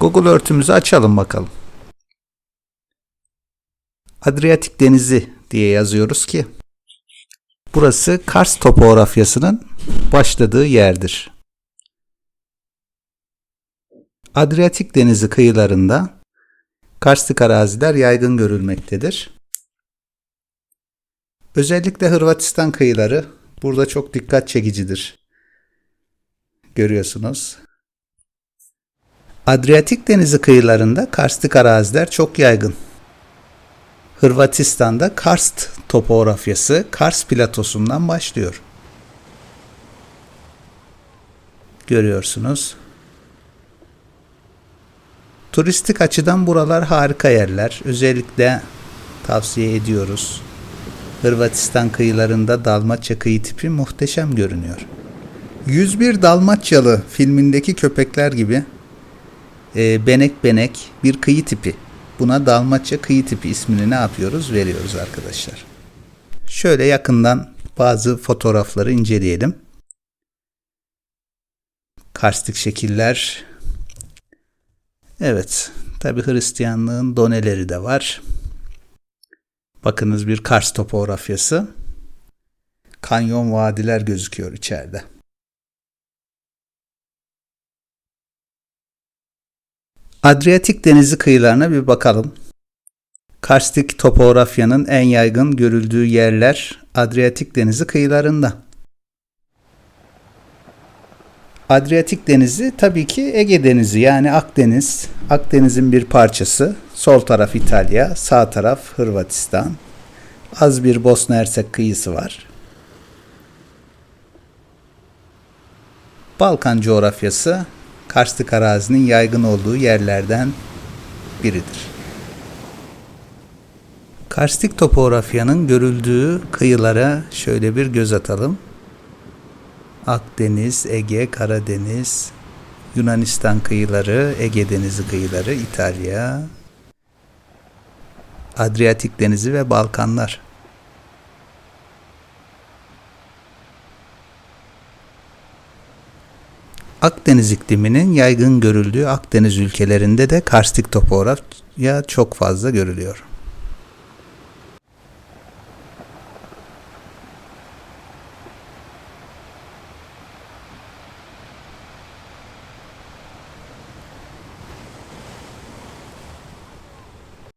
Google örtümüzü açalım bakalım. Adriyatik Denizi diye yazıyoruz ki burası Kars topografyasının başladığı yerdir. Adriyatik Denizi kıyılarında karstik araziler yaygın görülmektedir. Özellikle Hırvatistan kıyıları burada çok dikkat çekicidir. Görüyorsunuz. Adriyatik Denizi kıyılarında karstik araziler çok yaygın. Hırvatistan'da karst topografyası Kars platosundan başlıyor. Görüyorsunuz. Turistik açıdan buralar harika yerler. Özellikle tavsiye ediyoruz. Hırvatistan kıyılarında Dalmaçya kıyı tipi muhteşem görünüyor. 101 Dalmaçyalı filmindeki köpekler gibi e, benek benek bir kıyı tipi. Buna Dalmaçya kıyı tipi ismini ne yapıyoruz? Veriyoruz arkadaşlar. Şöyle yakından bazı fotoğrafları inceleyelim. Karstik şekiller. Evet, tabi Hristiyanlığın doneleri de var. Bakınız bir Kars topografyası. Kanyon vadiler gözüküyor içeride. Adriyatik Denizi kıyılarına bir bakalım. Karstik topografyanın en yaygın görüldüğü yerler Adriyatik Denizi kıyılarında. Adriyatik Denizi tabii ki Ege Denizi yani Akdeniz. Akdeniz'in bir parçası. Sol taraf İtalya, sağ taraf Hırvatistan. Az bir Bosna Hersek kıyısı var. Balkan coğrafyası karstik arazinin yaygın olduğu yerlerden biridir. Karstik topografyanın görüldüğü kıyılara şöyle bir göz atalım. Akdeniz, Ege, Karadeniz, Yunanistan kıyıları, Ege Denizi kıyıları, İtalya, Adriyatik Denizi ve Balkanlar. Akdeniz ikliminin yaygın görüldüğü Akdeniz ülkelerinde de karstik topografya çok fazla görülüyor.